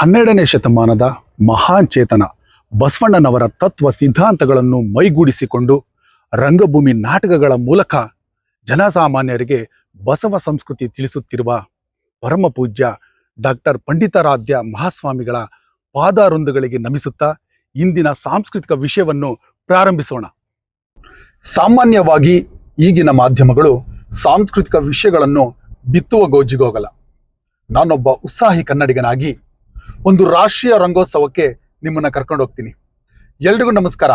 ಹನ್ನೆರಡನೇ ಶತಮಾನದ ಮಹಾನ್ ಚೇತನ ಬಸವಣ್ಣನವರ ತತ್ವ ಸಿದ್ಧಾಂತಗಳನ್ನು ಮೈಗೂಡಿಸಿಕೊಂಡು ರಂಗಭೂಮಿ ನಾಟಕಗಳ ಮೂಲಕ ಜನಸಾಮಾನ್ಯರಿಗೆ ಬಸವ ಸಂಸ್ಕೃತಿ ತಿಳಿಸುತ್ತಿರುವ ಪರಮಪೂಜ್ಯ ಡಾಕ್ಟರ್ ಪಂಡಿತಾರಾಧ್ಯ ಮಹಾಸ್ವಾಮಿಗಳ ಪಾದಾರೊಂದುಗಳಿಗೆ ನಮಿಸುತ್ತಾ ಇಂದಿನ ಸಾಂಸ್ಕೃತಿಕ ವಿಷಯವನ್ನು ಪ್ರಾರಂಭಿಸೋಣ. ಸಾಮಾನ್ಯವಾಗಿ ಈಗಿನ ಮಾಧ್ಯಮಗಳು ಸಾಂಸ್ಕೃತಿಕ ವಿಷಯಗಳನ್ನು ಬಿತ್ತುವ ಗೋಜಿಗೋಗಲ್ಲ ನಾನೊಬ್ಬ ಉತ್ಸಾಹಿ ಕನ್ನಡಿಗನಾಗಿ ಒಂದು ರಾಷ್ಟ್ರೀಯ ರಂಗೋತ್ಸವಕ್ಕೆ ನಿಮ್ಮನ್ನ ಕರ್ಕೊಂಡು ಹೋಗ್ತೀನಿ. ಎಲ್ರಿಗೂ ನಮಸ್ಕಾರ.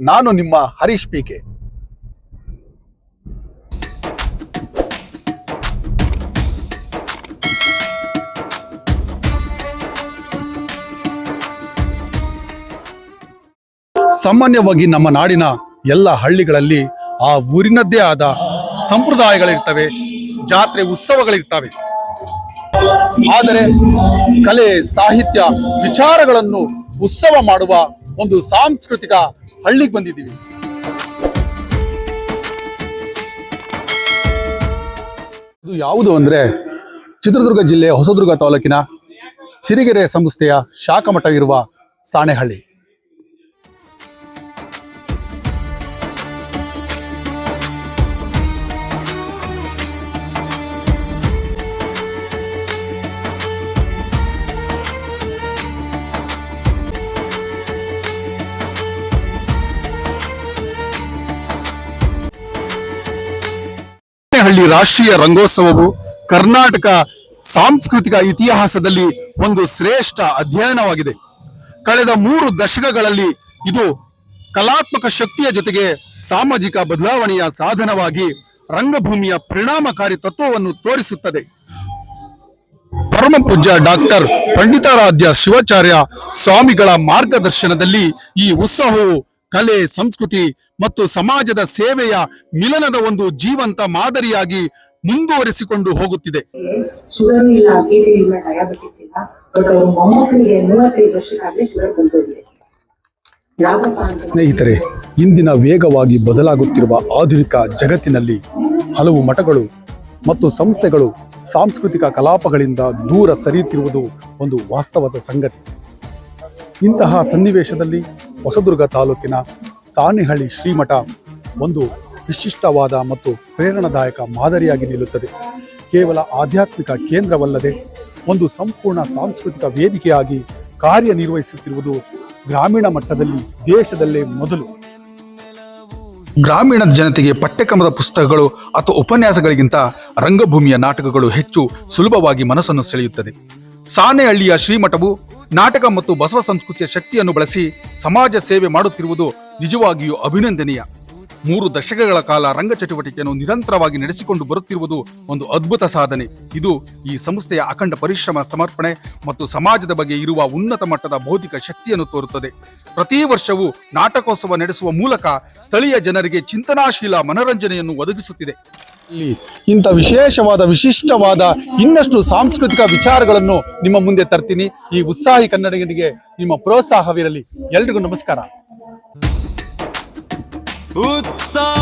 ನಾನು ನಿಮ್ಮ ಹರೀಶ್ ಪಿ ಕೆ. ಸಾಮಾನ್ಯವಾಗಿ ನಮ್ಮ ನಾಡಿನ ಎಲ್ಲ ಹಳ್ಳಿಗಳಲ್ಲಿ ಆ ಊರಿನದ್ದೇ ಆದ ಸಂಪ್ರದಾಯಗಳಿರ್ತವೆ, ಜಾತ್ರೆ ಉತ್ಸವಗಳಿರ್ತವೆ. ಆದರೆ ಕಲೆ, ಸಾಹಿತ್ಯ ವಿಚಾರಗಳನ್ನು ಉತ್ಸವ ಮಾಡುವ ಒಂದು ಸಾಂಸ್ಕೃತಿಕ ಹಳ್ಳಿಗೆ ಬಂದಿದ್ದೀವಿ. ಇದು ಯಾವುದು ಅಂದ್ರೆ ಚಿತ್ರದುರ್ಗ ಜಿಲ್ಲೆ ಹೊಸದುರ್ಗ ತಾಲೂಕಿನ ಸಿರಿಗೆರೆ ಸಂಸ್ಥೆಯ ಶಾಖಮಠ ಇರುವ ಸಾಣೆಹಳ್ಳಿ. ಹಳ್ಳಿ ರಾಷ್ಟ್ರೀಯ ರಂಗೋತ್ಸವವು ಕರ್ನಾಟಕ ಸಾಂಸ್ಕೃತಿಕ ಇತಿಹಾಸದಲ್ಲಿ ಒಂದು ಶ್ರೇಷ್ಠ ಅಧ್ಯಯನವಾಗಿದೆ. ಕಳೆದ ಮೂರು ದಶಕಗಳಲ್ಲಿ ಇದು ಕಲಾತ್ಮಕ ಶಕ್ತಿಯ ಜೊತೆಗೆ ಸಾಮಾಜಿಕ ಬದಲಾವಣೆಯ ಸಾಧನವಾಗಿ ರಂಗಭೂಮಿಯ ಪರಿಣಾಮಕಾರಿ ತತ್ವವನ್ನು ತೋರಿಸುತ್ತದೆ. ಪರಮ ಪೂಜ್ಯ ಡಾಕ್ಟರ್ ಪಂಡಿತಾರಾಧ್ಯ ಶಿವಾಚಾರ್ಯ ಸ್ವಾಮಿಗಳ ಮಾರ್ಗದರ್ಶನದಲ್ಲಿ ಈ ಉತ್ಸವವು ಕಲೆ, ಸಂಸ್ಕೃತಿ ಮತ್ತು ಸಮಾಜದ ಸೇವೆಯ ಮಿಲನದ ಒಂದು ಜೀವಂತ ಮಾದರಿಯಾಗಿ ಮುಂದುವರಿಸಿಕೊಂಡು ಹೋಗುತ್ತಿದೆ. ಶುಗರ್ ಇಲ್ಲ ಬಿ.ಪಿ ಇಲ್ಲ ಡಯಾಬಿಟಿಸ್ ಇಲ್ಲ ಬಟ್ ಅವ್ರ ಮೊಮ್ಮಕ್ಕಳಿಗೆ ಮೂವತ್ತೈದು ವರ್ಷಕ್ಕಾಗಲೇ ಶುಗರ್ ಬಂದೋಗಿದೆ. ಯಾಕಪ್ಪ ಸ್ನೇಹಿತರೆ ಇಂದಿನ ವೇಗವಾಗಿ ಬದಲಾಗುತ್ತಿರುವ ಆಧುನಿಕ ಜಗತ್ತಿನಲ್ಲಿ ಹಲವು ಮಠಗಳು ಮತ್ತು ಸಂಸ್ಥೆಗಳು ಸಾಂಸ್ಕೃತಿಕ ಕಲಾಪಗಳಿಂದ ದೂರ ಸರಿಯುತ್ತಿರುವುದು ಒಂದು ವಾಸ್ತವದ ಸಂಗತಿ. ಇಂತಹ ಸನ್ನಿವೇಶದಲ್ಲಿ ಹೊಸದುರ್ಗ ತಾಲೂಕಿನ ಸಾಣೆಹಳ್ಳಿ ಶ್ರೀಮಠ ಒಂದು ವಿಶಿಷ್ಟವಾದ ಮತ್ತು ಪ್ರೇರಣಾದಾಯಕ ಮಾದರಿಯಾಗಿ ನಿಲ್ಲುತ್ತದೆ. ಕೇವಲ ಆಧ್ಯಾತ್ಮಿಕ ಕೇಂದ್ರವಲ್ಲದೆ ಒಂದು ಸಂಪೂರ್ಣ ಸಾಂಸ್ಕೃತಿಕ ವೇದಿಕೆಯಾಗಿ ಕಾರ್ಯನಿರ್ವಹಿಸುತ್ತಿರುವುದು ಗ್ರಾಮೀಣ ಮಟ್ಟದಲ್ಲಿ ದೇಶದಲ್ಲೇ ಮೊದಲು. ಗ್ರಾಮೀಣ ಜನತೆಗೆ ಪಠ್ಯಕ್ರಮದ ಪುಸ್ತಕಗಳು ಅಥವಾ ಉಪನ್ಯಾಸಗಳಿಗಿಂತ ರಂಗಭೂಮಿಯ ನಾಟಕಗಳು ಹೆಚ್ಚು ಸುಲಭವಾಗಿ ಮನಸ್ಸನ್ನು ಸೆಳೆಯುತ್ತದೆ. ಸಾಣೆಹಳ್ಳಿಯ ಶ್ರೀಮಠವು ನಾಟಕ ಮತ್ತು ಬಸವ ಸಂಸ್ಕೃತಿಯ ಶಕ್ತಿಯನ್ನು ಬಳಸಿ ಸಮಾಜ ಸೇವೆ ಮಾಡುತ್ತಿರುವುದು ನಿಜವಾಗಿಯೂ ಅಭಿನಂದನೀಯ. ಮೂರು ದಶಕಗಳ ಕಾಲ ರಂಗ ಚಟುವಟಿಕೆಯನ್ನು ನಿರಂತರವಾಗಿ ನಡೆಸಿಕೊಂಡು ಬರುತ್ತಿರುವುದು ಒಂದು ಅದ್ಭುತ ಸಾಧನೆ. ಇದು ಈ ಸಂಸ್ಥೆಯ ಅಖಂಡ ಪರಿಶ್ರಮ, ಸಮರ್ಪಣೆ ಮತ್ತು ಸಮಾಜದ ಬಗ್ಗೆ ಇರುವ ಉನ್ನತ ಮಟ್ಟದ ಬೌದ್ಧಿಕ ಶಕ್ತಿಯನ್ನು ತೋರುತ್ತದೆ. ಪ್ರತಿ ವರ್ಷವೂ ನಾಟಕೋತ್ಸವ ನಡೆಸುವ ಮೂಲಕ ಸ್ಥಳೀಯ ಜನರಿಗೆ ಚಿಂತನಾಶೀಲ ಮನರಂಜನೆಯನ್ನು ಒದಗಿಸುತ್ತಿದೆ. ಇಲ್ಲಿ ಇಂಥ ವಿಶೇಷವಾದ, ವಿಶಿಷ್ಟವಾದ ಇನ್ನಷ್ಟು ಸಾಂಸ್ಕೃತಿಕ ವಿಚಾರಗಳನ್ನು ನಿಮ್ಮ ಮುಂದೆ ತರ್ತೀನಿ. ಈ ಉತ್ಸಾಹಿ ಕನ್ನಡಿಗನಿಗೆ ನಿಮ್ಮ ಪ್ರೋತ್ಸಾಹವಿರಲಿ. ಎಲ್ರಿಗೂ ನಮಸ್ಕಾರ. उत्साह